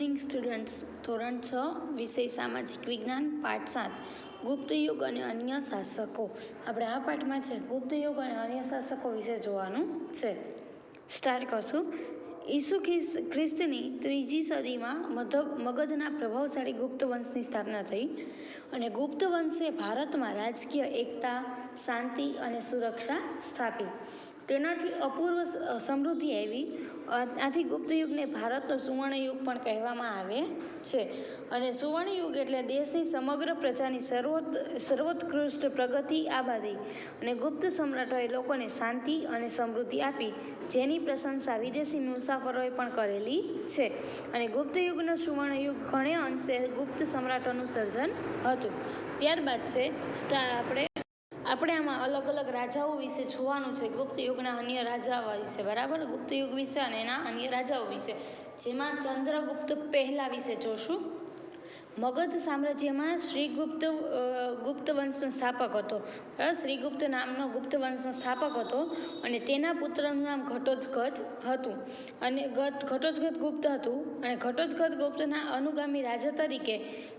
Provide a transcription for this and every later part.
Morning students ધોરણ છ, વિષય સામાજિક વિજ્ઞાન, પાઠ સાત. ગુપ્ત યુગ અને અન્ય શાસકો. આપણે આ પાઠમાં છે, ગુપ્ત યુગ અને અન્ય શાસકો વિશે જોવાનું છે. સ્ટાર્ટ કરશું. ઈસુ ખ્રિસ્ત ખ્રિસ્તની ત્રીજી સદીમાં મગધના પ્રભાવશાળી ગુપ્ત વંશની સ્થાપના થઈ અને ગુપ્ત વંશે ભારતમાં રાજકીય એકતા, શાંતિ અને સુરક્ષા સ્થાપી. તેનાથી અપૂર્વ સમૃદ્ધિ આવી. આથી ગુપ્ત યુગને ભારતનો સુવર્ણ યુગ પણ કહેવામાં આવે છે. અને સુવર્ણ યુગ એટલે દેશની સમગ્ર પ્રજાની સર્વોત, સર્વોત્કૃષ્ટ પ્રગતિ, આબાદી. અને ગુપ્ત સમ્રાટોએ લોકોને શાંતિ અને સમૃદ્ધિ આપી, જેની પ્રશંસા વિદેશી મુસાફરોએ પણ કરેલી છે. અને ગુપ્ત યુગનો સુવર્ણ યુગ ઘણે અંશે ગુપ્ત સમ્રાટોનું સર્જન હતું. ત્યારબાદ છે, સ્ટા, આપણે આપણે આમાં અલગ અલગ રાજાઓ વિશે જોવાનું છે. ગુપ્ત યુગના અન્ય રાજાઓ વિશે, બરાબર? ગુપ્ત યુગ વિશે અને એના અન્ય રાજાઓ વિશે. જેમાં ચંદ્રગુપ્ત પહેલા વિશે જોશું. મગધ સામ્રાજ્યમાં શ્રીગુપ્ત ગુપ્ત વંશનો સ્થાપક હતો. બરાબર? શ્રીગુપ્ત નામનો ગુપ્ત વંશનો સ્થાપક હતો અને તેના પુત્રનું નામ ઘટોજગજ હતું. અને ગત ઘટોત્કચ ગુપ્ત હતું અને ઘટોજગત ગુપ્તના અનુગામી રાજા તરીકે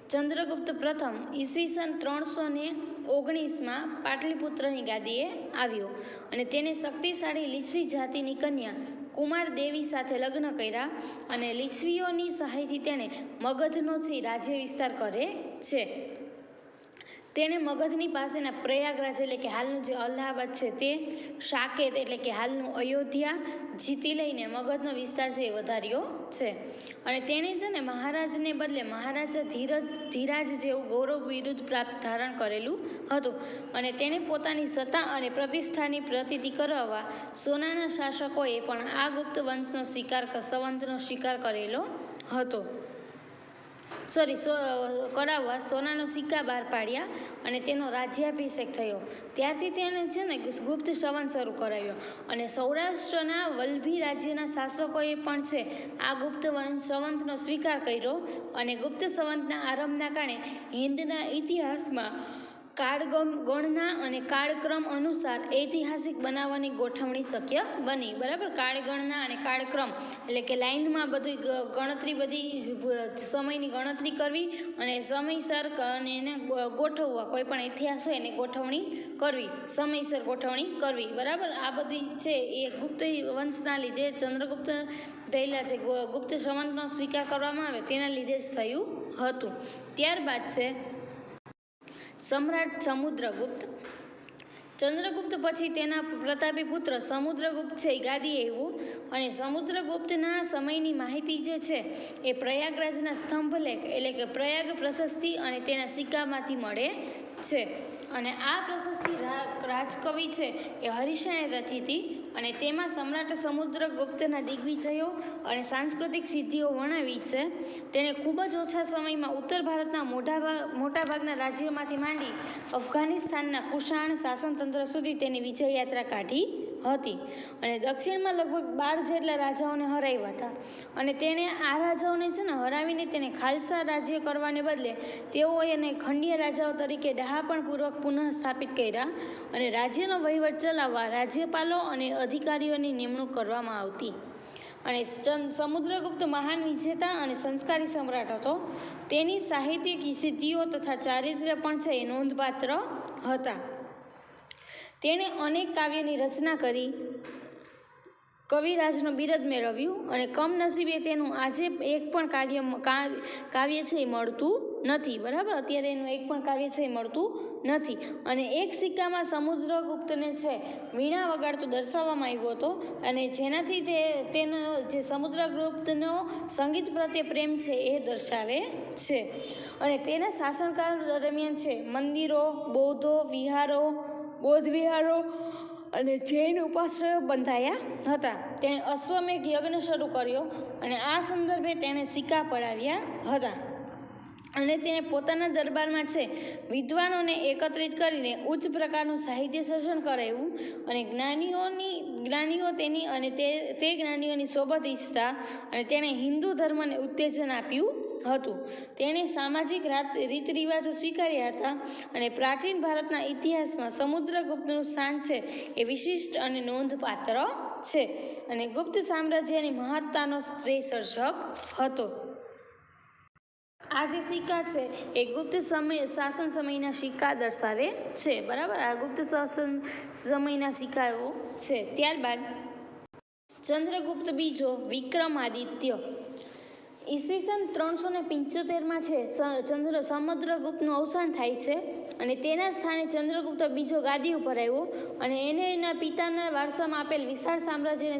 ચંદ્રગુપ્ત પ્રથમ ઈસવીસન ત્રણસો ને ઓગણીસમાં પાટલીપુત્રની ગાદીએ આવ્યો અને તેને શક્તિશાળી લીછવી જાતિની કન્યા કુમાર દેવી સાથે લગ્ન કર્યા અને લીછવીઓની સહાયથી તેણે મગધનો છે રાજ્ય વિસ્તાર કરે છે. તેણે મગધની પાસેના પ્રયાગરાજ એટલે કે હાલનું જે અલ્હાબાદ છે તે સાકેત એટલે કે હાલનું અયોધ્યા જીતી લઈને મગધનો વિસ્તાર છે એ વધાર્યો છે. અને તેણે છે ને મહારાજને બદલે મહારાજા ધીરજ, ધીરાજ જેવું ગૌરવ વિરુદ્ધ પ્રાપ્ત ધારણ કરેલું હતું. અને તેણે પોતાની સત્તા અને પ્રતિષ્ઠાની પ્રતીતિ કરાવવા સોનાના શાસકોએ પણ આ ગુપ્ત વંશનો સ્વીકાર સંવંતનો સ્વીકાર કરેલો હતો. સોરી, સો, કરાવવા સોનાનો સિક્કા બહાર પાડ્યા અને તેનો રાજ્યાભિષેક થયો. ત્યારથી તેણે છે ને ગુપ્ત સંવંત શરૂ કરાવ્યો. અને સૌરાષ્ટ્રના વલ્લભી રાજ્યના શાસકોએ પણ છે, આ ગુપ્ત સંવંતનો સ્વીકાર કર્યો. અને ગુપ્ત સંવંતના આરંભના કારણે હિન્દના ઇતિહાસમાં કાળગમ, ગણના અને કાળક્રમ અનુસાર ઐતિહાસિક બનાવવાની ગોઠવણી શક્ય બની. બરાબર? કાળગણના અને કાળક્રમ. એટલે કે લાઇનમાં બધી ગણતરી બધી સમયની ગણતરી કરવી અને સમયસર અને એને ગોઠવવા. કોઈ પણ ઇતિહાસ હોય એને ગોઠવણી કરવી. સમયસર ગોઠવણી કરવી. બરાબર? આ બધી છે એ ગુપ્ત વંશના લીધે, ચંદ્રગુપ્ત પહેલાં જે ગુપ્ત સંવંતનો સ્વીકાર કરવામાં આવે તેના લીધે જ થયું હતું. ત્યારબાદ છે સમ્રાટ સમુદ્રગુપ્ત. ચંદ્રગુપ્ત પછી તેના પ્રતાપી પુત્ર સમુદ્રગુપ્ત છે એ ગાદીએ એવું. અને સમુદ્રગુપ્તના સમયની માહિતી જે છે એ પ્રયાગરાજના સ્તંભલેખ એટલે કે પ્રયાગ પ્રશસ્તિ અને તેના સિક્કામાંથી મળે છે. અને આ પ્રશસ્તિ રાજકવિ છે એ હરીશાએ રચી હતી અને તેમાં સમ્રાટ સમુદ્રગુપ્તના દિગ્વિજયો અને સાંસ્કૃતિક સિદ્ધિઓ વર્ણવી છે. તેણે ખૂબ જ ઓછા સમયમાં ઉત્તર ભારતના મોટા મોટાભાગના રાજ્યોમાંથી માંડી અફઘાનિસ્તાનના કુષાણ શાસનતંત્ર સુધી તેની વિજય યાત્રા કાઢી. હતી. અને દક્ષિણમાં લગભગ બાર જેટલા રાજાઓને હરાવ્યા હતા. અને તેણે આ રાજાઓને છે ને હરાવીને તેને ખાલસા રાજ્ય કરવાને બદલે તેઓએ એને ખંડીય રાજાઓ તરીકે ડહાપણપૂર્વક પુનઃ સ્થાપિત કર્યા અને રાજ્યનો વહીવટ ચલાવવા રાજ્યપાલો અને અધિકારીઓની નિમણૂક કરવામાં આવતી. અને સમુદ્રગુપ્ત મહાન વિજેતા અને સંસ્કારી સમ્રાટ હતો. તેની સાહિત્યિક સિદ્ધિઓ તથા ચારિત્ર્ય પણ છે એ નોંધપાત્ર હતા. તેણે અનેક કાવ્યની રચના કરી. કવિરાજનું બિરદ મેળવ્યું અને કમનસીબે તેનું આજે એક પણ કાર્ય કાવ્ય છે એ મળતું નથી. બરાબર? અત્યારે એનું એક પણ કાવ્ય છે એ મળતું નથી. અને એક સિક્કામાં સમુદ્રગુપ્તને છે, વીણા વગાડતો દર્શાવવામાં આવ્યો હતો અને જેનાથી તે, તેનો જે સમુદ્રગુપ્તનો સંગીત પ્રત્યે પ્રેમ છે એ દર્શાવે છે. અને તેના શાસનકાળ દરમિયાન છે, મંદિરો, બૌદ્ધો, વિહારો બૌદ્ધ વિહારો અને જૈન ઉપાશ્રયો બંધાયા હતા. તેણે અશ્વમેઘ યજ્ઞ શરૂ કર્યો અને આ સંદર્ભે તેણે સિક્કા પડાવ્યા હતા. અને તેણે પોતાના દરબારમાં છે, વિદ્વાનોને એકત્રિત કરીને ઉચ્ચ પ્રકારનું સાહિત્ય સર્જન કરાવ્યું અને જ્ઞાનીઓની, જ્ઞાનીઓ તેની અને તે તે જ્ઞાનીઓની સોબત ઈચ્છતા અને તેણે હિન્દુ ધર્મને ઉત્તેજન આપ્યું. હતું. તેણે સામાજિક રાત રિવાજો સ્વીકાર્યા હતા અને પ્રાચીન ભારતના ઇતિહાસમાં સમુદ્રગુપ્તનું સ્થાન છે એ વિશિષ્ટ અને નોંધપાત્ર છે અને ગુપ્ત સામ્રાજ્યની મહત્તાનો સ્ત્રી સર્જક હતો. આ જે સિક્કા છે એ ગુપ્ત સમય, શાસન સમયના સિક્કા દર્શાવે છે. બરાબર? આ ગુપ્ત શાસન સમયના સિક્કાઓ છે. ત્યારબાદ ચંદ્રગુપ્ત બીજો વિક્રમાદિત્ય ઈસવીસન ત્રણસો ને પંચોતેરમાં છે ચંદ્ર, સમુદ્રગુપ્તનું અવસાન થાય છે અને તેના સ્થાને ચંદ્રગુપ્ત બીજો ગાદી ઉપર આવ્યો અને એને એના પિતાના વારસામાં આપેલ વિશાળ સામ્રાજ્યને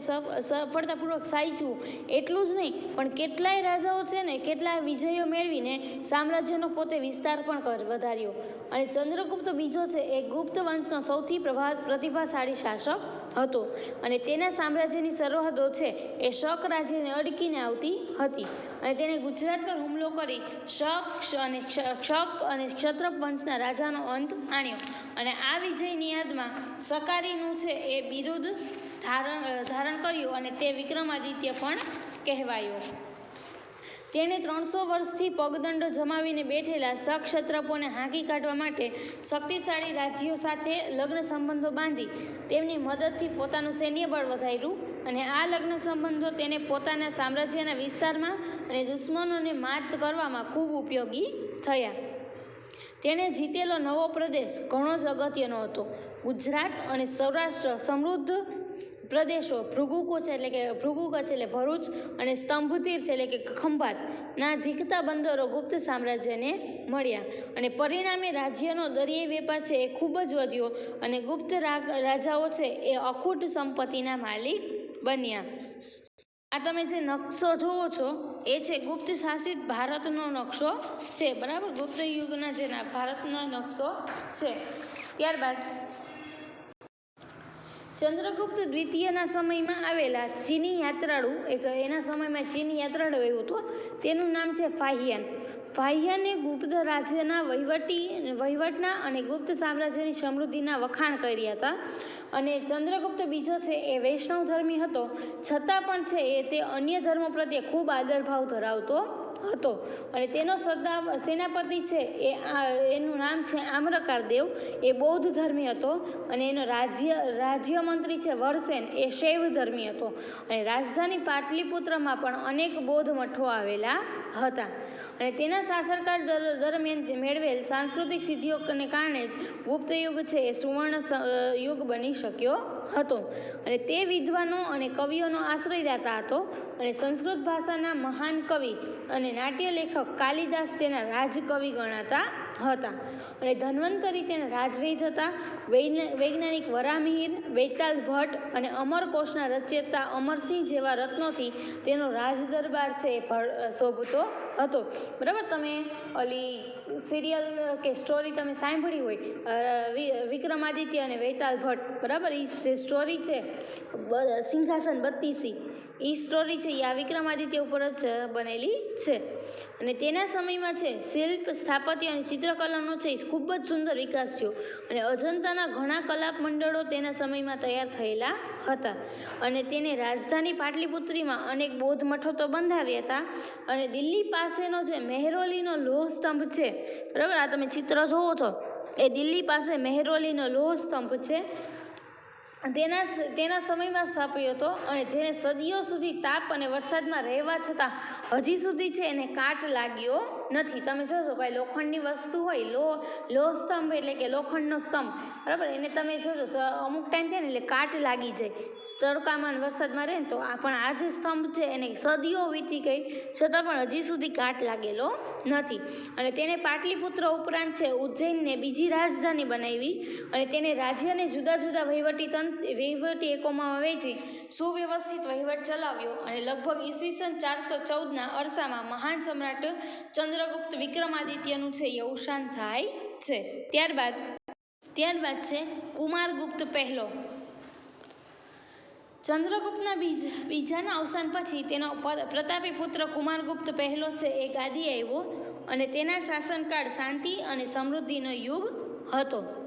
સફળતાપૂર્વક સાચવું એટલું જ નહીં, પણ કેટલાય રાજાઓ છે ને કેટલાય વિજયો મેળવીને સામ્રાજ્યનો પોતે વિસ્તાર પણ વધાર્યો. અને ચંદ્રગુપ્ત બીજો છે એ ગુપ્ત વંશનો સૌથી પ્રભા પ્રતિભાશાળી શાસક હતો. અને તેના સામ્રાજ્યની સરહદો છે એ શક રાજ્યને અડકીને આવતી હતી. અને તેણે ગુજરાત પર હુમલો કરી શક અને શક અને ક્ષત્રપ વંશના રાજાનો અંત આણ્યો. અને આ વિજયની યાદમાં સકારીનું છે એ બિરુદ ધારણ ધારણ કર્યું અને તે વિક્રમાદિત્ય પણ કહેવાયો. તેણે ત્રણસો વર્ષથી પગદંડો જમાવીને બેઠેલા સક્ષત્રપોને હાંકી કાઢવા માટે શક્તિશાળી રાજ્યો સાથે લગ્ન સંબંધો બાંધી તેમની મદદથી પોતાનું સૈન્ય બળ વધાર્યું અને આ લગ્ન સંબંધો તેને પોતાના સામ્રાજ્યના વિસ્તારમાં અને દુશ્મનોને માત કરવામાં ખૂબ ઉપયોગી થયા. તેણે જીતેલો નવો પ્રદેશ ઘણો જ અગત્યનો હતો. ગુજરાત અને સૌરાષ્ટ્ર સમૃદ્ધ પ્રદેશો ભૃગુકુચ એટલે કે ભૃગુકચ એટલે ભરૂચ અને સ્તંભતીર્થ એટલે કે ખંભાતના ધીખતા બંદરો ગુપ્ત સામ્રાજ્યને મળ્યા. અને પરિણામે રાજ્યનો દરિયાઈ વેપાર છે એ ખૂબ જ વધ્યો અને ગુપ્ત રાજાઓ છે એ અખૂટ સંપત્તિના માલિક બન્યા. આ તમે જે નકશો જુઓ છો, એ છે ગુપ્ત શાસિત ભારતનો નકશો છે. બરાબર? ગુપ્ત યુગના જેના ભારતનો નકશો છે. ત્યારબાદ ચંદ્રગુપ્ત દ્વિતીયના સમયમાં આવેલા ચીની યાત્રાળુ, એક એના સમયમાં ચીની યાત્રાળુ આવ્યું હતું, તેનું નામ છે ફાહિયાન. ફાહિયાને ગુપ્ત રાજ્યના વહીવટી, વહીવટના અને ગુપ્ત સામ્રાજ્યની સમૃદ્ધિના વખાણ કર્યા હતા. અને ચંદ્રગુપ્ત બીજો છે એ વૈષ્ણવ ધર્મી હતો. છતાં પણ છે એ તે અન્ય ધર્મ પ્રત્યે ખૂબ આદરભાવ ધરાવતો હતો. અને તેનો સરદાર સેનાપતિ છે એ એનું નામ છે આમ્રકાર દેવ એ બૌદ્ધ ધર્મી હતો અને એનો રાજ્ય રાજ્ય મંત્રી છે વરસેન. એ શૈવ ધર્મી હતો. અને રાજધાની પાટલીપુત્રમાં પણ અનેક બૌદ્ધ મઠો આવેલા હતા. અને તેના શાસનકાળ દર- દરમિયાન મેળવેલ સાંસ્કૃતિક સિદ્ધિઓને કારણે જ ગુપ્ત યુગ છે એ સુવર્ણ યુગ બની શક્યો હતો. અને તે વિદ્વાનો અને કવિઓનો આશ્રયદાતા હતો અને સંસ્કૃત ભાષાના મહાન કવિ અને નાટ્ય લેખક કાલિદાસ તેના રાજકવિ ગણાતા હતા. અને ધન્વંતરી તેના રાજવૈદ હતા. વૈજ્ઞાનિક વરામિહિર વૈતાલ ભટ્ટ અને અમરકોશના રચયતા અમરસિંહ જેવા રત્નોથી તેનો રાજદરબાર છે એ શોભતો હતો. બરાબર? તમે ઓલી સિરિયલ કે સ્ટોરી તમે સાંભળી હોય વિક્રમાદિત્ય અને વૈતાલ ભટ્ટ, બરાબર? એ સ્ટોરી છે સિંહાસન બત્તીસી. એ સ્ટોરી છે એ આ વિક્રમાદિત્ય ઉપર જ બનેલી છે. અને તેના સમયમાં છે, શિલ્પ સ્થાપત્ય અને ચિત્રકલાનો છે એ ખૂબ જ સુંદર વિકાસ થયો. અને અજંતાના ઘણા કલા મંડળો તેના સમયમાં તૈયાર થયેલા હતા. અને તેને રાજધાની પાટલીપુત્રીમાં અનેક બૌદ્ધ મઠો તો બંધાવ્યા હતા. અને દિલ્હી પાસેનો જે મહેરોલીનો લોહ સ્તંભ છે, બરાબર? આ તમે ચિત્ર જોવો છો. એ દિલ્હી પાસે મહેરોલીનો લોહ સ્તંભ છે. તેના તેના સમયમાં સ્થાપ્યો હતો અને જેને સદીઓ સુધી તાપ અને વરસાદમાં રહેવા છતાં હજી સુધી છે એને કાટ લાગ્યો નથી. તમે જોશો કાંઈ લોખંડની વસ્તુ હોય, લો લોહ સ્તંભ એટલે કે લોખંડનો સ્તંભ. બરાબર? એને તમે જોજો અમુક ટાઈમ થાય ને એટલે કાટ લાગી જાય. તડકામાં વરસાદમાં રહે ને તો આ પણ આ જે સ્તંભ છે એને સદીઓ વીતી ગઈ, છતાં પણ હજી સુધી કાટ લાગેલો નથી. અને તેને પાટલીપુત્ર ઉપરાંત છે ઉજ્જૈનને બીજી રાજધાની બનાવી અને તેને રાજ્યને જુદા જુદા વહીવટી તંત્ર, વહીવટી એકમોમાં વહેંચી, સુવ્યવસ્થિત વહીવટ ચલાવ્યો અને લગભગ ઈસવીસન ચારસો ચૌદના અરસામાં મહાન સમ્રાટ ચંદ્રગુપ્ત વિક્રમાદિત્યનું છે એ અવસાન થાય છે. ત્યારબાદ ત્યારબાદ છે કુમારગુપ્ત પહેલો. ચંદ્રગુપ્તના બીજા, બીજાના અવસાન પછી તેનો પ્રતાપી પુત્ર કુમારગુપ્ત પહેલો છે એ ગાદી આવ્યો અને તેના શાસનકાળ શાંતિ અને સમૃદ્ધિનો યુગ હતો.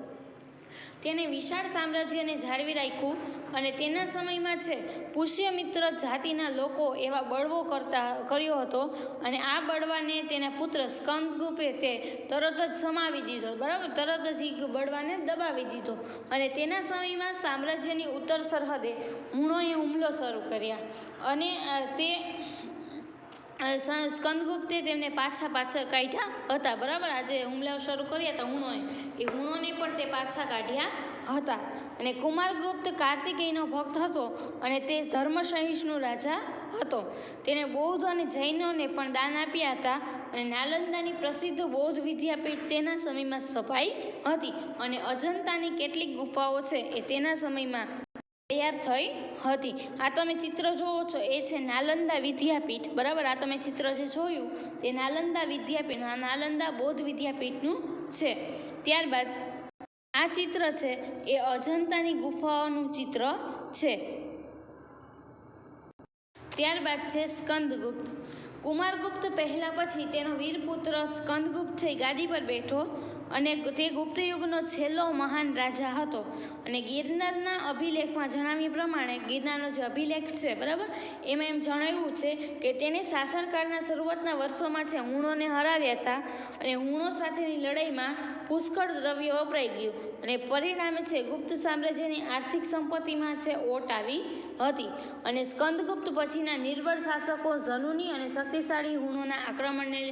તેને વિશાળ સામ્રાજ્યને જાળવી રાખ્યું અને તેના સમયમાં છે પુષ્યમિત્ર જાતિના લોકો એવા બળવો કરતા, કર્યો હતો અને આ બળવાને તેના પુત્ર સ્કંદગુપે તે તરત જ સમાવી દીધો, બરાબર? તરત જ એ બળવાને દબાવી દીધો અને તેના સમયમાં સામ્રાજ્યની ઉત્તર સરહદે હુણોએ હુમલો શરૂ કર્યા અને તે સ્કંદગુપ્તે તેમને પાછા પાછા કાઢ્યા હતા, બરાબર? આજે હુમલાઓ શરૂ કર્યા હતા હુણોએ. એ હુણોને પણ તે પાછા કાઢ્યા હતા. અને કુમારગુપ્ત કાર્તિકેયનો ભક્ત હતો અને તે ધર્મસહિષ્ણુ રાજા હતો. તેને બૌદ્ધ અને જૈનોને પણ દાન આપ્યા હતા અને નાલંદાની પ્રસિદ્ધ બૌદ્ધ વિદ્યાપીઠ તેના સમયમાં સ્થપાઈ હતી. અને અજંતાની કેટલીક ગુફાઓ છે એ તેના સમયમાં તૈયાર થઈ હતી. આ તમે ચિત્ર જોવો છો, એ છે નાલંદા વિદ્યાપીઠ. બરાબર? આ તમે ચિત્ર જે જોયું, તે નાલંદા વિદ્યાપીઠ આ નાલંદા બૌદ્ધ વિદ્યાપીઠનું છે. ત્યારબાદ આ ચિત્ર છે, એ અજંતાની ગુફાઓનું ચિત્ર છે. ત્યારબાદ છે સ્કંદગુપ્ત. કુમારગુપ્ત પહેલાં પછી તેનો વીરપુત્ર સ્કંદગુપ્ત છે ગાદી પર બેઠો અને તે ગુપ્ત યુગનો છેલ્લો મહાન રાજા હતો. અને ગિરનારના અભિલેખમાં જણાવ્યા પ્રમાણે ગિરનારનો જે અભિલેખ છે, બરાબર? એમાં એમ જણાવ્યું છે કે તેને શાસનકાળના શરૂઆતના વર્ષોમાં છે, હુણોને હરાવ્યા હતા. અને હુણો સાથેની લડાઈમાં પુષ્કળ દ્રવ્ય વપરાઈ ગયું અને પરિણામે છે ગુપ્ત સામ્રાજ્યની આર્થિક સંપત્તિમાં છે ઓટ આવી હતી. અને સ્કંદગુપ્ત પછીના નિર્બળ શાસકો ઝનુની અને શક્તિશાળી હુણોના આક્રમણને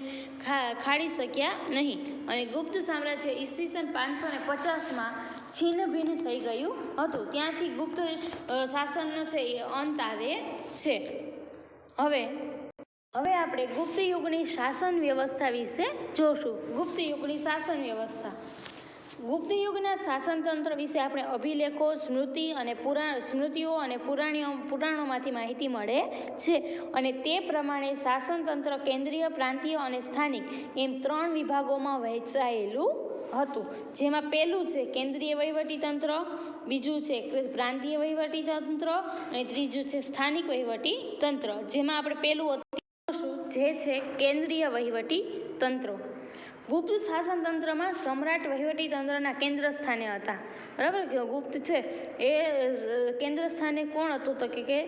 ખાડી શક્યા નહીં અને ગુપ્ત સામ્રાજ્ય ઈસવીસન પાંચસો ને પચાસમાં છિન્ન ભિન્ન થઈ ગયું હતું. ત્યાંથી ગુપ્ત શાસનનો છે એ અંત આવે છે. હવે હવે આપણે ગુપ્ત યુગની શાસન વ્યવસ્થા વિશે જોશું. ગુપ્ત યુગની શાસન વ્યવસ્થા. ગુપ્ત યુગના શાસનતંત્ર વિશે આપણે અભિલેખો, સ્મૃતિ અને પુરાણ, સ્મૃતિઓ અને પુરાણીઓ, પુરાણોમાંથી માહિતી મળે છે. અને તે પ્રમાણે શાસનતંત્ર કેન્દ્રીય, પ્રાંતીય અને સ્થાનિક એમ ત્રણ વિભાગોમાં વહેંચાયેલું હતું. જેમાં પહેલું છે કેન્દ્રીય વહીવટી તંત્ર બીજું છે પ્રાંતીય વહીવટી તંત્ર અને ત્રીજું છે સ્થાનિક વહીવટી તંત્ર જેમાં આપણે પહેલું જે છે કેન્દ્રીય વહીવટી તંત્રો. ગુપ્ત શાસન તંત્રમાં સમ્રાટ વહીવટી તંત્રના કેન્દ્ર સ્થાને હતા. બરાબર કે ગુપ્ત છે? એ કેન્દ્ર સ્થાને કોણ હતું તો કે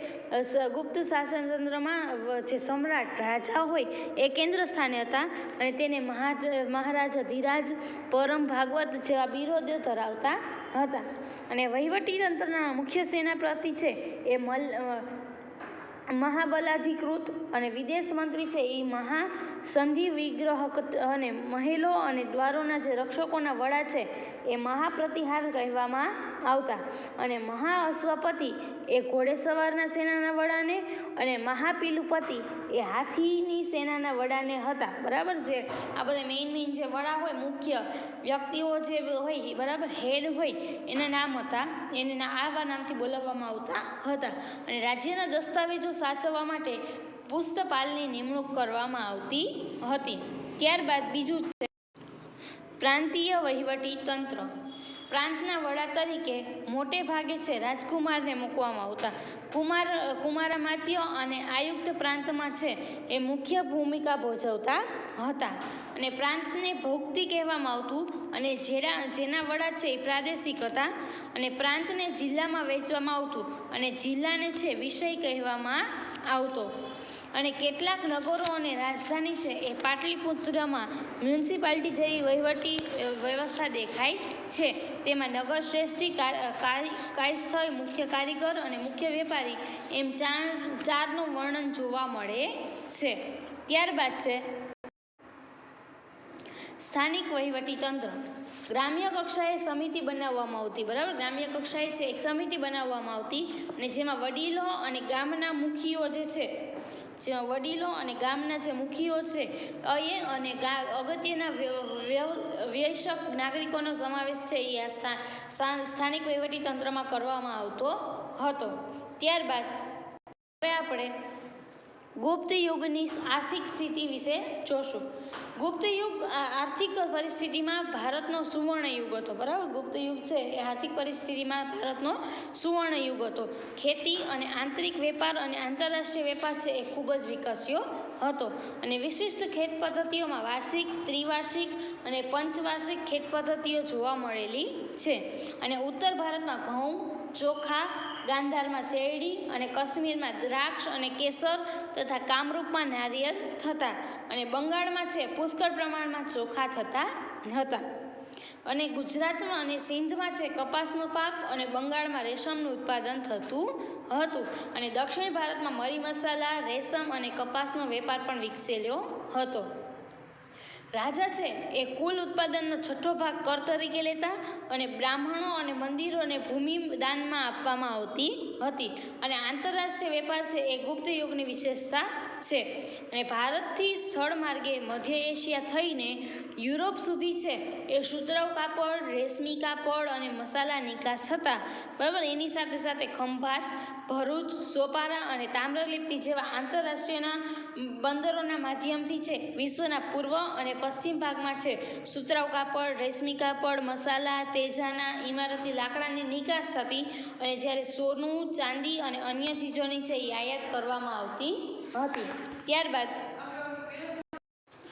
ગુપ્ત શાસન તંત્રમાં જે સમ્રાટ રાજા હોય, એ કેન્દ્ર સ્થાને હતા અને તેને મહા મહારાજા ધીરાજ પરમ ભાગવત જેવા બિરોદો ધરાવતા હતા. અને વહીવટી તંત્રના મુખ્ય સેનાપતિ છે એ મલ મહાબલાધિકૃત અને વિદેશ મંત્રી છે એ મહા સંધિ વિગ્રહક અને મહેલો અને દ્વારોના જે રક્ષકોના વડા છે એ મહાપ્રતિહાર કહેવામાં આવતા. અને મહા અશ્વપતિ એ ઘોડેસવારના સેનાના વડાને અને મહાપિલુપતિ એ હાથીની સેનાના વડાને હતા. બરાબર જે આ બધા મેઇન મેઇન જે વડા હોય, મુખ્ય વ્યક્તિઓ જે હોય, બરાબર? હેડ હોય, એના નામ હતા. એને આવા નામથી બોલાવવામાં આવતા હતા. અને રાજ્યના દસ્તાવેજો સાચવવા માટે પુસ્તપાલની નિમણૂક કરવામાં આવતી હતી. ત્યારબાદ બીજું છે, પ્રાંતીય વહીવટી તંત્ર. પ્રાંતના વડા તરીકે મોટે ભાગે છે રાજકુમારને મૂકવામાં આવતા. કુમાર કુમારામાત્ય અને આયુક્ત પ્રાંતમાં છે એ મુખ્ય ભૂમિકા ભજવતા હતા. અને પ્રાંતને ભોગતી કહેવામાં આવતું અને જેના જેના વડા છે એ પ્રાદેશિક હતા. અને પ્રાંતને જિલ્લામાં વહેંચવામાં આવતું અને જિલ્લાને છે વિષય કહેવામાં આવતો. અને કેટલાક નગરો અને રાજધાની છે એ પાટલીપુત્રમાં મ્યુનિસિપાલિટી જેવી વહીવટી વ્યવસ્થા દેખાય છે. તેમાં નગર શ્રેષ્ઠી કાર્યસ્થળ, મુખ્ય કારીગર અને મુખ્ય વેપારી એમ ચાર, ચારનું વર્ણન જોવા મળે છે. ત્યારબાદ છે સ્થાનિક વહીવટી તંત્ર. ગ્રામ્ય કક્ષાએ સમિતિ બનાવવામાં આવતી, બરાબર? ગ્રામ્ય કક્ષાએ છે, એક સમિતિ બનાવવામાં આવતી અને જેમાં વડીલો અને ગામના મુખીઓ જે છે વડીલો અને ગામના જે મુખીઓ છે એ અને ગા, અગત્યના વ્યવસક નાગરિકોનો સમાવેશ છે એ આ સ્થા- સ્થા- સ્થાનિક વહીવટી તંત્રમાં કરવામાં આવતો હતો. ત્યારબાદ હવે આપણે ગુપ્ત યુગની આર્થિક સ્થિતિ વિશે જોશું. ગુપ્ત યુગ આર્થિક પરિસ્થિતિમાં ભારતનો સુવર્ણ યુગ હતો. બરાબર? ગુપ્ત યુગ છે એ આર્થિક પરિસ્થિતિમાં ભારતનો સુવર્ણ યુગ હતો. ખેતી અને આંતરિક વેપાર અને આંતરરાષ્ટ્રીય વેપાર છે એ ખૂબ જ વિકસ્યો હતો. અને વિશિષ્ટ ખેત પદ્ધતિઓમાં વાર્ષિક, ત્રિવાર્ષિક અને પંચવાર્ષિક ખેત પદ્ધતિઓ જોવા મળેલી છે. અને ઉત્તર ભારતમાં ઘઉં, ચોખા ગાંધારમાં શેરડી અને કાશ્મીરમાં દ્રાક્ષ અને કેસર તથા કામરૂપમાં નારિયેળ થતા અને બંગાળમાં છે પુષ્કળ પ્રમાણમાં ચોખા થતા હતા અને ગુજરાતમાં અને સિંધમાં છે કપાસનો પાક અને બંગાળમાં રેશમનું ઉત્પાદન થતું હતું. અને દક્ષિણ ભારતમાં મરી મસાલા, રેશમ અને કપાસનો વેપાર પણ વિકસેલો હતો. રાજા છે એ કુલ ઉત્પાદનનો છઠ્ઠો ભાગ કર તરીકે લેતા અને બ્રાહ્મણો અને મંદિરોને ભૂમિ દાનમાં આપવામાં આવતી હતી. અને આંતરરાષ્ટ્રીય વેપાર છે એ ગુપ્ત યુગની વિશેષતા છે. અને ભારતથી સ્થળ માર્ગે મધ્ય એશિયા થઈને યુરોપ સુધી છે. એ સુતરાઉ કાપડ, રેશમી કાપડ અને મસાલા નિકાસ થતા, બરાબર? એની સાથે સાથે ખંભાત, ભરૂચ, સોપારા અને તામ્રલિપ્તિ જેવા આંતરરાષ્ટ્રીયના બંદરોના માધ્યમથી છે. વિશ્વના પૂર્વ અને પશ્ચિમ ભાગમાં છે. સુતરાઉ કાપડ, રેશમી કાપડ, મસાલા, તેજાના, ઇમારતી લાકડાની નિકાસ થતી અને જ્યારે સોનું, ચાંદી અને અન્ય ચીજોની છે એ આયાત કરવામાં આવતી હતી. ત્યારબાદ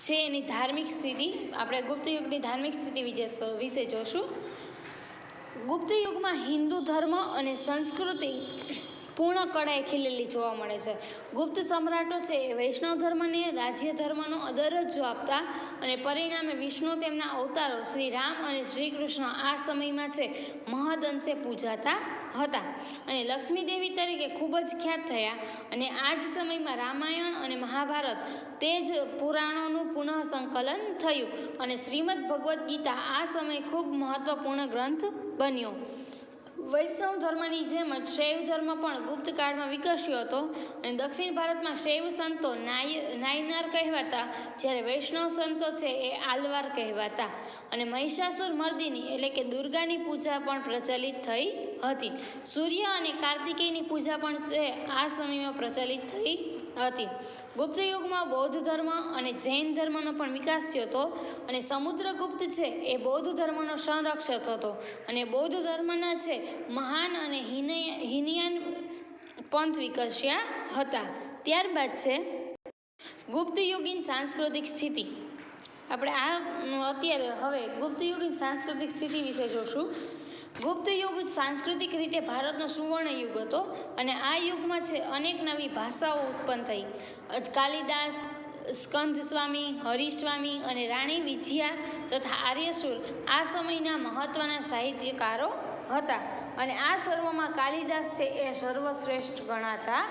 છે એની ધાર્મિક સ્થિતિ. આપણે ગુપ્ત યુગની ધાર્મિક સ્થિતિ વિશે વિશે જોશું. ગુપ્ત યુગમાં હિન્દુ ધર્મ અને સંસ્કૃતિ પૂર્ણ કળાએ ખીલેલી જોવા મળે છે. ગુપ્ત સમ્રાટો છે એ વૈષ્ણવ ધર્મને, રાજ્ય ધર્મનો દરજ્જો આપતા અને પરિણામે વિષ્ણુ તેમના અવતારો શ્રી રામ અને શ્રી કૃષ્ણ આ સમયમાં છે મહદ અંશે પૂજાતા હતા. અને લક્ષ્મી દેવી તરીકે ખૂબ જ ખ્યાત થયા અને આ જ સમયમાં રામાયણ અને મહાભારત તે જ પુરાણોનું પુનઃ સંકલન થયું અને શ્રીમદ ભગવદ્ ગીતા આ સમયે ખૂબ મહત્ત્વપૂર્ણ ગ્રંથ બન્યો. વૈષ્ણવ ધર્મની જેમ જ શૈવ ધર્મ પણ ગુપ્ત કાળમાં વિકસ્યો હતો અને દક્ષિણ ભારતમાં શૈવ સંતો નાય, નાયનાર કહેવાતા, જ્યારે વૈષ્ણવ સંતો છે એ આલવાર કહેવાતા અને મહિષાસુર મર્દિની એટલે કે દુર્ગાની પૂજા પણ પ્રચલિત થઈ હતી. સૂર્ય અને કાર્તિકેયની પૂજા પણ છે, આ સમયમાં પ્રચલિત થઈ હતી. ગુપ્ત યુગમાં બૌદ્ધ ધર્મ અને જૈન ધર્મનો પણ વિકાસ થયો હતો અને સમુદ્રગુપ્ત છે એ બૌદ્ધ ધર્મનો સંરક્ષક હતો અને બૌદ્ધ ધર્મના છે મહાન અને હિનય, હિનયાન પંથ વિકસ્યા હતા. ત્યારબાદ છે ગુપ્ત યુગીન સાંસ્કૃતિક સ્થિતિ. આપણે આ અત્યારે હવે ગુપ્ત યુગીન સાંસ્કૃતિક સ્થિતિ વિશે જોશું. ગુપ્ત યુગ સાંસ્કૃતિક રીતે ભારતનો સુવર્ણ યુગ હતો અને આ યુગમાં છે અનેક નવી ભાષાઓ ઉત્પન્ન થઈ. કાલિદાસ સ્કંદ સ્વામી હરિસ્વામી અને રાણી વિજયા તથા આર્યસુર આ સમયના મહત્ત્વના સાહિત્યકારો હતા અને આ સર્વમાં કાલિદાસ છે એ સર્વશ્રેષ્ઠ ગણાતા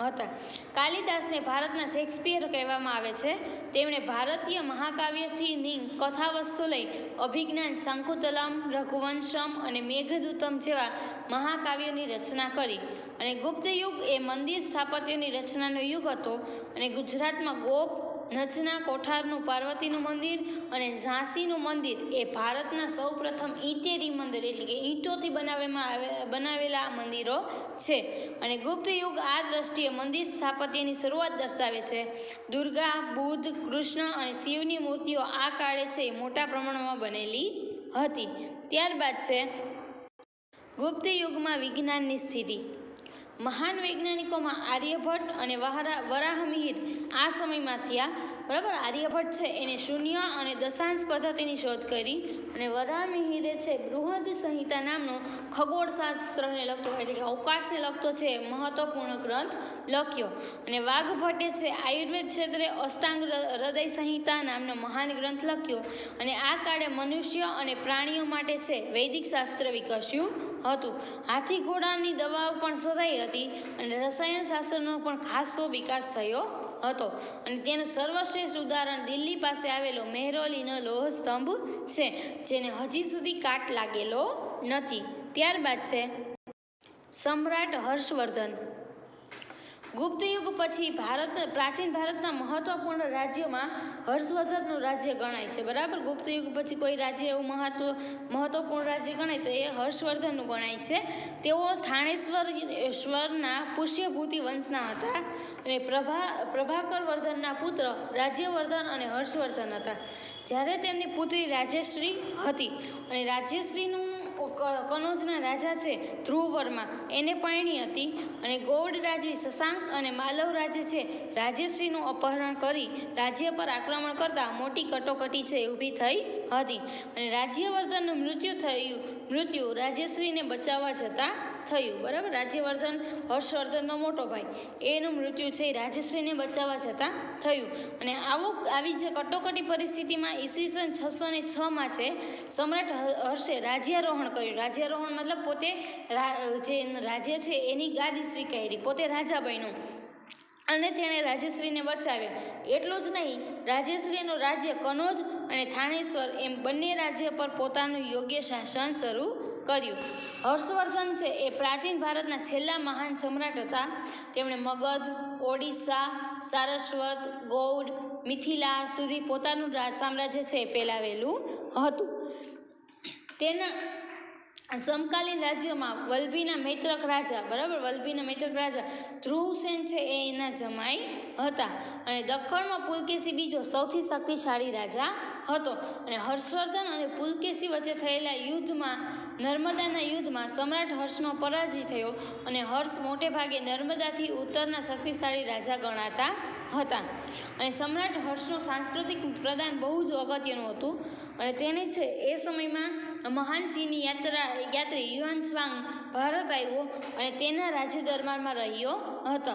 હતા. કાલિદાસને ભારતના શેક્સપિયર કહેવામાં આવે છે. તેમણે ભારતીય મહાકાવ્યથીની કથાવસ્તુ લઈ અભિજ્ઞાન, શંકુતલમ, રઘુવંશમ અને મેઘદૂતમ જેવા મહાકાવ્યોની રચના કરી. અને ગુપ્ત યુગ એ મંદિર સ્થાપત્યની રચનાનો યુગ હતો અને ગુજરાતમાં ગોપ નચના કોઠારનું પાર્વતીનું મંદિર અને ઝાંસીનું મંદિર એ ભારતના સૌપ્રથમ ઈટેરી મંદિર, એટલે કે ઈંટોથી બનાવવામાં આવે, બનાવેલા મંદિરો છે. અને ગુપ્ત યુગ આ દ્રષ્ટિએ મંદિર સ્થાપત્યની શરૂઆત દર્શાવે છે. દુર્ગા બુદ્ધ કૃષ્ણ અને શિવની મૂર્તિઓ આ કાળે છે મોટા પ્રમાણમાં બનેલી હતી. ત્યારબાદ છે ગુપ્ત યુગમાં વિજ્ઞાનની સ્થિતિ. મહાન વૈજ્ઞાનિકોમાં આર્યભટ્ટ અને વહારા, વરાહમિહિર આ સમયમાં થયા. બરાબર? આર્યભટ્ટ છે, એને શૂન્ય અને દશાંશ પદ્ધતિની શોધ કરી અને વરાહમિહિરે છે, બૃહદ સંહિતા નામનો ખગોળશાસ્ત્રને લગતો એટલે કે અવકાશને લગતો છે મહત્વપૂર્ણ ગ્રંથ લખ્યો. અને વાઘભટ્ટે છે, આયુર્વેદ ક્ષેત્રે અષ્ટાંગ હૃદય સંહિતા નામનો મહાન ગ્રંથ લખ્યો. અને આ કાળે મનુષ્ય અને પ્રાણીઓ માટે છે, વૈદિક શાસ્ત્ર વિકસ્યું હતું. હાથી ઘોડાની દવાઓ પણ શોધાઈ હતી અને રસાયણ શાસ્ત્રનો પણ ખાસો વિકાસ થયો હતો. અને તેનું સર્વશ્રેષ્ઠ ઉદાહરણ દિલ્હી પાસે આવેલો મહેરોલીનો લોહ સ્તંભ છે, જેને હજી સુધી કાટ લાગેલો નથી. ત્યારબાદ છે, સમ્રાટ હર્ષવર્ધન. ગુપ્ત યુગ પછી ભારત, પ્રાચીન ભારતના મહત્વપૂર્ણ રાજ્યોમાં હર્ષવર્ધનનું રાજ્ય ગણાય છે. બરાબર? ગુપ્ત યુગ પછી કોઈ રાજ્ય એવું મહત્વ, મહત્વપૂર્ણ રાજ્ય ગણાય તો એ હર્ષવર્ધનનું ગણાય છે. તેઓ થાણેશ્વર ઈશ્વરના પુષ્યભૂતિ વંશના હતા અને પ્રભા પ્રભાકર વર્ધનના પુત્ર રાજ્યવર્ધન અને હર્ષવર્ધન હતા. જ્યારે તેમની પુત્રી રાજ્યશ્રી હતી અને રાજ્યશ્રીનું કનોજના રાજા છે ધ્રુવવર્મા. એને પરણી હતી અને ગૌડ રાજવી શશાંક અને માલવ રાજે છે રાજ્યશ્રીનું અપહરણ કરી રાજ્ય પર આક્રમણ કરતાં મોટી કટોકટી છે ઊભી થઈ હતી. અને રાજ્યવર્ધનનું મૃત્યુ થયું, મૃત્યુ રાજ્યશ્રીને બચાવવા જતાં થયું, બરાબર? રાજ્યવર્ધન, હર્ષવર્ધનનો મોટો ભાઈ. એનું મૃત્યુ છે રાજશ્રીને બચાવવા જતાં થયું. અને આવું, આવી જે કટોકટી પરિસ્થિતિમાં ઈસવીસન છસો ને છમાં છે, સમ્રાટ હર્ષે રાજ્યારોહણ કર્યું. રાજ્યારોહણ મતલબ પોતે જે રાજ્ય છે, એની ગાદી સ્વીકારી, પોતે રાજા અને તેણે રાજશ્રીને બચાવ્યા. એટલું જ નહીં, રાજશ્રીનું રાજ્ય કનોજ અને થાણેશ્વર એમ બંને રાજ્ય પર પોતાનું યોગ્ય શાસન શરૂ કર્યું. હર્ષવર્ધન છે એ પ્રાચીન ભારતના છેલ્લા મહાન સમ્રાટ હતા. તેમણે મગધ, ઓડિશા, સારસ્વત, ગૌડ, મિથિલા સુધી પોતાનું રાજ સામ્રાજ્ય છે એ ફેલાવેલું હતું. તેના સમકાલીન રાજ્યોમાં વલ્લભીના મૈત્રક રાજા, બરાબર? વલ્લભીના મૈત્રક રાજા ધ્રુવસેન છે એ એના જમાઈ હતા. અને દખ્ખણમાં પુલકેશી બીજો સૌથી શક્તિશાળી રાજા હતો. અને હર્ષવર્ધન અને પુલકેશી વચ્ચે થયેલા યુદ્ધમાં, નર્મદાના યુદ્ધમાં સમ્રાટ હર્ષનો પરાજય થયો અને હર્ષ મોટે ભાગે નર્મદાથી ઉત્તરના શક્તિશાળી રાજા ગણાતા હતા. અને સમ્રાટ હર્ષનું સાંસ્કૃતિક પ્રદાન બહુ જ અગત્યનું હતું. અને તેને છે એ સમયમાં મહાન ચીની યાત્રા, યાત્રી યુવાન સ્વાંગ ભારત આવ્યો અને તેના રાજ્ય દરબારમાં રહ્યો હતો.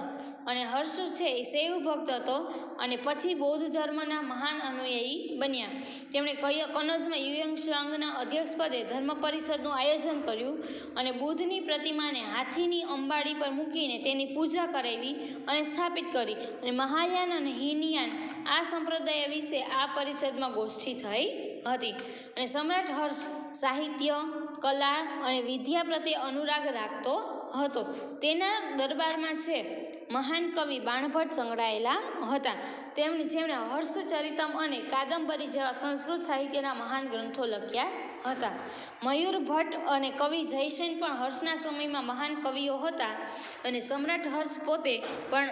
અને હર્ષ છે એ શૈવ ભક્ત હતો અને પછી બૌદ્ધ ધર્મના મહાન અનુયાયી બન્યા. તેમણે કય, કનોજમાં યુયંગ સ્વાંગના અધ્યક્ષપદે ધર્મ પરિષદનું આયોજન કર્યું અને બુદ્ધની પ્રતિમાને હાથીની અંબાડી પર મૂકીને તેની પૂજા કરાવી અને સ્થાપિત કરી. અને મહાયાન અને હિનયાન આ સંપ્રદાય વિશે આ પરિષદમાં ગોષ્ઠી થઈ હતી. અને સમ્રાટ હર્ષ સાહિત્ય, કલા અને વિદ્યા પ્રત્યે અનુરાગ રાખતો હતો. તેના દરબારમાં છે મહાન કવિ બાણભટ્ટ સંકળાયેલા હતા. તેમણે જેમણે હર્ષચરિતમ અને કાદંબરી જેવા સંસ્કૃત સાહિત્યના મહાન ગ્રંથો લખ્યા હતા. મયુર ભટ્ટ અને કવિ જયસેન પણ હર્ષના સમયમાં મહાન કવિઓ હતા અને સમ્રાટ હર્ષ પોતે પણ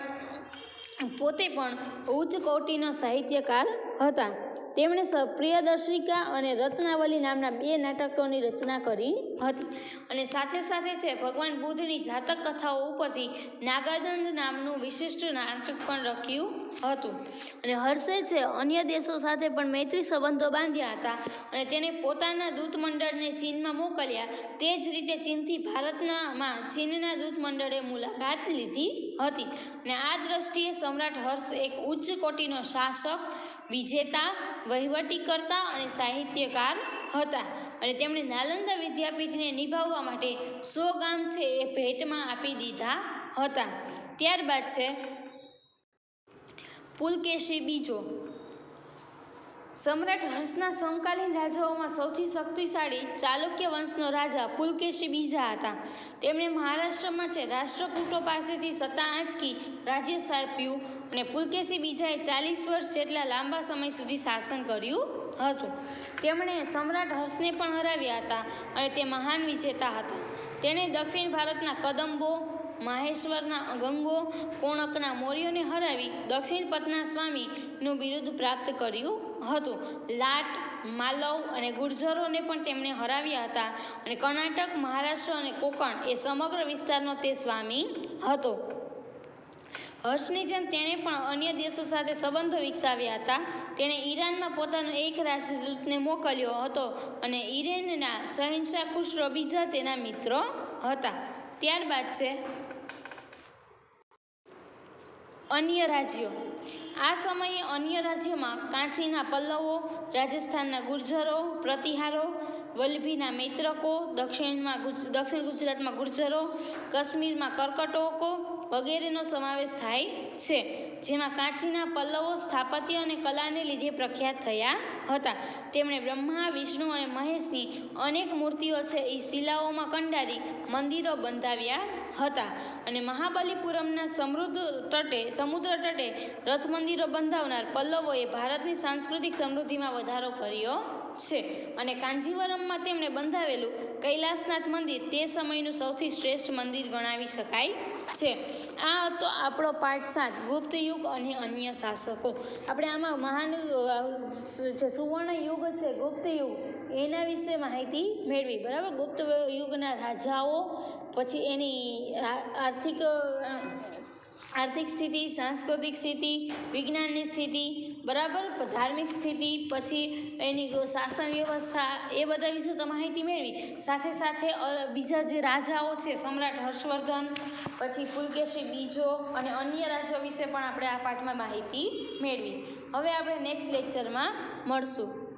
પોતે પણ ઉચ્ચ કોટીનો સાહિત્યકાર હતા. તેમણે પ્રિયદર્શિકા અને રત્નાવલી નામના બે નાટકોની રચના કરી હતી. અને સાથે સાથે છે, ભગવાન બુદ્ધની જાતક કથાઓ ઉપરથી નાગાદંદ નામનું વિશિષ્ટ નાટક પણ રખ્યું હતું. અને હર્ષે છે, અન્ય દેશો સાથે પણ મૈત્રી સંબંધો બાંધ્યા હતા અને તેને પોતાના દૂતમંડળને ચીનમાં મોકલ્યા. તે જ રીતે ચીનથી ભારતનામાં ચીનના દૂતમંડળે મુલાકાત લીધી હતી. અને આ દ્રષ્ટિએ સમ્રાટ હર્ષ એક ઉચ્ચ કોટીનો શાસક વિજેતા, વહીવટીકર્તા અને સાહિત્યકાર હતા અને તેમણે નાલંદા વિદ્યાપીઠને નિભાવવા માટે સો ગામ છે એ ભેટમાં આપી દીધા હતા. ત્યારબાદ છે પુલકેશી બીજો. સમ્રાટ હર્ષના સમકાલીન રાજાઓમાં સૌથી શક્તિશાળી ચાલુક્ય વંશનો રાજા પુલકેશી બીજા હતા. તેમણે મહારાષ્ટ્રમાં છે, રાષ્ટ્રકૂટો પાસેથી સત્તા આંચકી રાજ્ય સાપ્યું અને પુલકેશી બીજાએ ચાલીસ વર્ષ જેટલા લાંબા સમય સુધી શાસન કર્યું હતું. તેમણે સમ્રાટ હર્ષને પણ હરાવ્યા હતા અને તે મહાન વિજેતા હતા. તેણે દક્ષિણ ભારતના કદંબો માહેશ્વરના ગંગો કોણકના મૌર્યોને હરાવી દક્ષિણ પથના સ્વામીનું બિરુદ પ્રાપ્ત કર્યું હતું. લાટ, માલવ અને ગુર્જરોને પણ તેમણે હરાવ્યા હતા અને કર્ણાટક, મહારાષ્ટ્ર અને કોકણ એ સમગ્ર વિસ્તારનો તે સ્વામી હતો. હર્ષની જેમ તેણે પણ અન્ય દેશો સાથે સંબંધો વિકસાવ્યા હતા. તેણે ઈરાનમાં પોતાનો એક રાજદૂતને મોકલ્યો હતો અને ઈરેનના શહેનશાહ ખુશરો બીજા તેના મિત્રો હતા. ત્યારબાદ છે અન્ય રાજ્યો. આ સમયે અન્ય રાજ્યોમાં કાંચીના પલ્લવો, રાજસ્થાનના ગુર્જરો, પ્રતિહારો વલ્લભીના મૈત્રકો, દક્ષિણમાં દક્ષિણ ગુજરાતમાં ગુર્જરો, કાશ્મીરમાં કર્કટોકો વગેરેનો સમાવેશ થાય છે, જેમાં કાંચીના પલ્લવો સ્થાપત્ય અને કલાને લીધે પ્રખ્યાત થયા હતા. તેમણે બ્રહ્મા, વિષ્ણુ અને મહેશની અનેક મૂર્તિઓ છે એ શિલાઓમાં કંડારી મંદિરો બંધાવ્યા હતા અને મહાબલીપુરમના સમૃદ્ધ તટે, સમુદ્ર તટે રથ મંદિરો બંધાવનાર પલ્લવોએ ભારતની સાંસ્કૃતિક સમૃદ્ધિમાં વધારો કર્યો છે. અને કાંજીવરમમાં તેમણે બંધાવેલું કૈલાસનાથ મંદિર તે સમયનું સૌથી શ્રેષ્ઠ મંદિર ગણાવી શકાય છે. આ હતો આપણો પાઠ સાત, ગુપ્ત યુગ અને અન્ય શાસકો. આપણે આમાં મહાન જે સુવર્ણ યુગ છે, ગુપ્ત યુગ, એના વિશે માહિતી મેળવી. બરાબર? ગુપ્ત યુગના રાજાઓ, પછી એની આર્થિક આર્થિક સ્થિતિ, સાંસ્કૃતિક સ્થિતિ, વિજ્ઞાનની સ્થિતિ, બરાબર? ધાર્મિક સ્થિતિ, પછી એની શાસન વ્યવસ્થા, એ બધા વિશે તો માહિતી મેળવી. સાથે સાથે બીજા જે રાજાઓ છે, સમ્રાટ હર્ષવર્ધન, પછી પુલકેશી બીજો અને અન્ય રાજ્યો વિશે પણ આપણે આ પાઠમાં માહિતી મેળવી. હવે આપણે નેક્સ્ટ લેક્ચરમાં મળશું.